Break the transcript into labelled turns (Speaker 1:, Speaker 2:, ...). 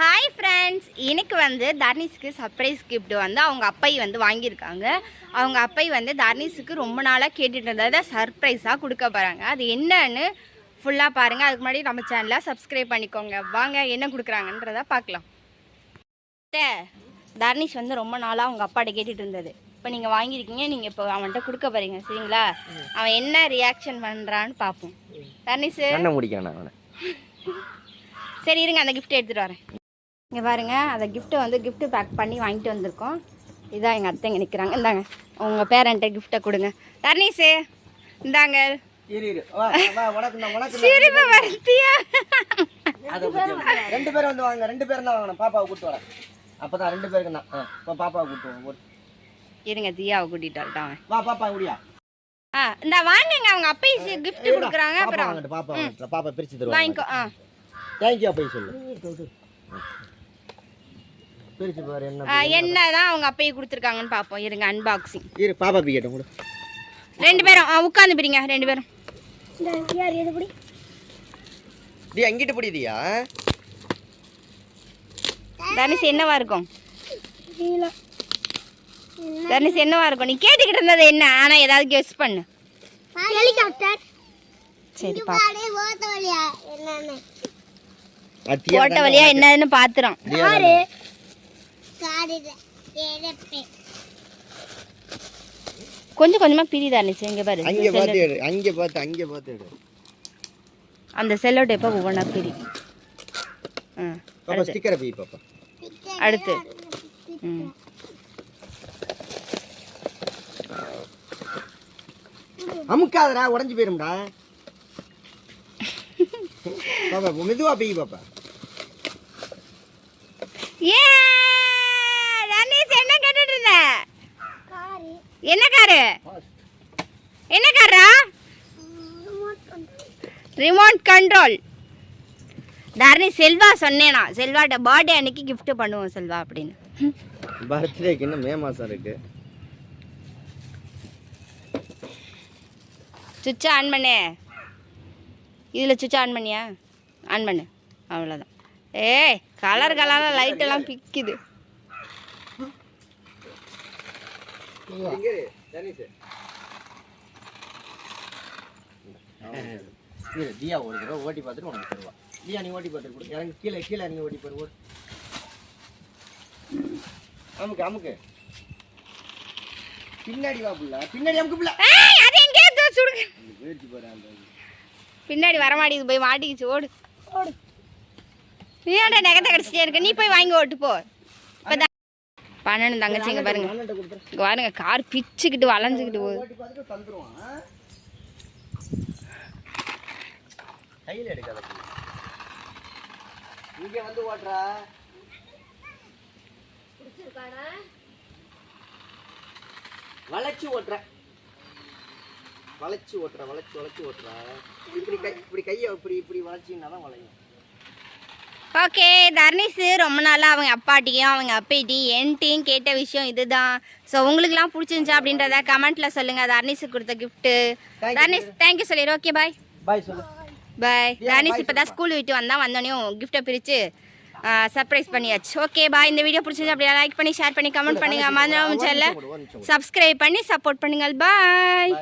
Speaker 1: Hi friends இன்னைக்கு வந்து தர்னிஸ்க்கு surprise gift வந்து அவங்க அப்பை வந்து வாங்கியிருக்காங்க. அவங்க அப்பை வந்து தர்னிஸுக்கு ரொம்ப நாளாக கேட்டுட்டு இருந்ததை சர்ப்ரைஸாக கொடுக்க போகிறாங்க அது என்னன்னு ஃபுல்லாக பாருங்கள் அதுக்கு முன்னாடி நம்ம சேனலை சப்ஸ்கிரைப் பண்ணிக்கோங்க. வாங்க என்ன கொடுக்குறாங்கன்றத பார்க்கலாம். தர்னிஷ் வந்து ரொம்ப நாளாக அவங்க அப்பாட்ட கேட்டுட்டு இருந்தது. இப்போ நீங்கள் வாங்கியிருக்கீங்க நீங்கள் இப்போ அவன்கிட்ட கொடுக்க போகிறீங்க சரிங்களா? அவன் என்ன ரியாக்ஷன் பண்ணுறான்னு பார்ப்போம். தர்னிஷ்.
Speaker 2: முடிக்கணும் அவனை.
Speaker 1: சரி இருங்க அந்த gift எடுத்துகிட்டு வரேன். இங்கே பாருங்க அந்த கிஃப்ட்டை வந்து gift பேக் பண்ணி வாங்கிட்டு வந்திருக்கோம். இதான் எங்கள் அத்தை இங்கே நிற்கிறாங்க இந்தாங்க உங்கள் பேரண்ட்டை கிஃப்ட்டை கொடுங்க. தர்னீஸு இந்தாங்க.
Speaker 2: இரு இரு. வா வா உனக்கு நான் உனக்கு
Speaker 1: சிரிப்பு வருத்தியா.
Speaker 2: ரெண்டு பேரும் வந்து வாங்க ரெண்டு பேரும் தான் வாங்கணும். பாப்பாவை கூட்டு வரேன். அப்பதான் ரெண்டு பேருக்கு ஆ, இப்போ பாப்பாவை ஓடு.
Speaker 1: இருங்க தியாவை வரட்டும்
Speaker 2: வா பாப்பா முடியா
Speaker 1: ஆ இந்த வாங்குங்க அவங்க அப்பை gift கொடுக்குறாங்க அப்புறம்.
Speaker 2: பாப்பா பாப்பா பிரிச்சு தருவாங்க.
Speaker 1: வாங்கிக்கோ ஆ.
Speaker 2: தேங்க்யூ அப்படி சொல்லு. பிரிச்சு பாரு என்ன
Speaker 1: என்னதான் அவங்க அப்பையை கொடுத்துருக்காங்கன்னு பார்ப்போம். இருங்க அன்பாக்சிங்
Speaker 2: இரு பாப்பா பிக்கட்டும் கூட.
Speaker 1: ரெண்டு பேரும் ஆ உட்காந்து பிடிங்க ரெண்டு பேரும்.
Speaker 2: டி அங்கிட்டு பிடிதியா
Speaker 1: தனுஷ் என்னவா இருக்கும்? தனுஷ் என்னவா இருக்கும்? நீ கேட்டுக்கிட்டு இருந்தது என்ன? ஆனா ஏதாவது கெஸ் பண்ணு.
Speaker 3: ஹெலிகாப்டர்
Speaker 1: சரி பாப்போம்.
Speaker 3: பாடே ஓட்ட வழியா என்னன்னு.
Speaker 1: பாத்துறோம். கொஞ்சம் கொஞ்சமா பிரிதா இருந்துச்சு இங்க பாரு.
Speaker 2: அங்க பார்த்து எடு அங்க பார்த்து அங்க பார்த்து எடு.
Speaker 1: அந்த செல்லோ டேப்பா ஒவ்வொன்றா பிரி.
Speaker 2: பாப்பா ஸ்டிக்கரை பி பாப்பா.
Speaker 1: அடுத்து. ம்.
Speaker 2: அமுக்காதடா உடஞ்சு போயிரும்டா. பாப்பா மெதுவா பெய் பாப்பா
Speaker 1: ஏ ரமேஷ் என்ன கேட்டுட்டு இருந்த
Speaker 3: காரு
Speaker 1: என்ன காரு? என்ன காரா ரிமோட் கண்ட்ரோல் தரணி செல்வா சொன்னேனா. செல்வாட்ட பர்த்டே அன்னைக்கு gift பண்ணுவோம் செல்வா அப்படின்னு.
Speaker 2: பர்த்டேக்கு இன்னும் மே மாசம் இருக்கு.
Speaker 1: சுவிட்சை ஆன் பண்ணு. இதில் சுவிட்ச் ஆன் பண்ணியா? ஆன் பண்ணு. அவ்வளோதான் ஏய் கலர் கலராக லைட் எல்லாம் பிக்குது
Speaker 2: இங்க இரு, தனிஷ். இரு, தியா ஒரு தடவை ஓட்டி பார்த்துட்டு உனக்கு தருவா. தியா நீ ஓட்டி பார்த்து கொடு இறங்கி கீழே கீழே இறங்கி ஓட்டி பாரு ஓடு. அமுக்கு அமுக்கு. பின்னாடி வா புள்ள. பின்னாடி அமுக்கு புள்ள.
Speaker 1: ஏய் அது எங்கேயே தூ சுடுங்க
Speaker 2: போயிடுச்சு பாரு அந்த
Speaker 1: பின்னாடி வர மாட்டேங்குது போய் மாட்டிக்கிச்சு ஓடு. ஓடு. நீ ஏன்டா நகத்தை கடிச்சிட்டே இருக்க? நீ போய் வாங்கி ஓட்டு போ. பண்ணணும் தங்கச்சிங்க பாருங்க.
Speaker 2: அண்ணன்ட்ட கொடுத்துரு.
Speaker 1: இங்க பாருங்க கார் பிச்சுக்கிட்டு வளைஞ்சுக்கிட்டு போகுது.
Speaker 2: கையில் எடுக்காத. இங்க வந்து ஓட்டுறா. வளைச்சு ஓட்டுற. வளைச்சு ஓட்டுற வளைச்சு வளைச்சு ஓட்டுற. இப்படி கை இப்படி கையை இப்படி இப்படி வளைச்சிங்கன்னா தான் வளையும்.
Speaker 1: ஓகே தர்னிஸ் ரொம்ப நாளாக அவங்க அப்பாட்டியும் அவங்க அப்பைட்டையும் என்கிட்டையும் கேட்ட விஷயம் இதுதான். ஸோ உங்களுக்குலாம் பிடிச்சிருந்துச்சா அப்படின்றத கமெண்ட்டில் சொல்லுங்கள் தர்னிஸுக்கு கொடுத்த கிஃப்ட்டு தர்னிஸ் தேங்க்யூ சொல்லிடு. Okay bye
Speaker 2: bye
Speaker 1: bye Dharnish இப்போ தான் ஸ்கூல் விட்டு வந்தால் வந்தோடனே கிஃப்ட்டை பிரித்து சர்ப்ரைஸ் பண்ணியாச்சு. ஓகே பாய் இந்த வீடியோ பிடிச்சிருந்தா அப்படியே லைக் பண்ணி ஷேர் பண்ணி கமெண்ட் பண்ணுங்கள் மறந்துடாம சேனலை
Speaker 2: ஒரு நிமிஷம்
Speaker 1: சப்ஸ்கிரைப் பண்ணி சப்போர்ட் பண்ணுங்கள்.
Speaker 2: பாய்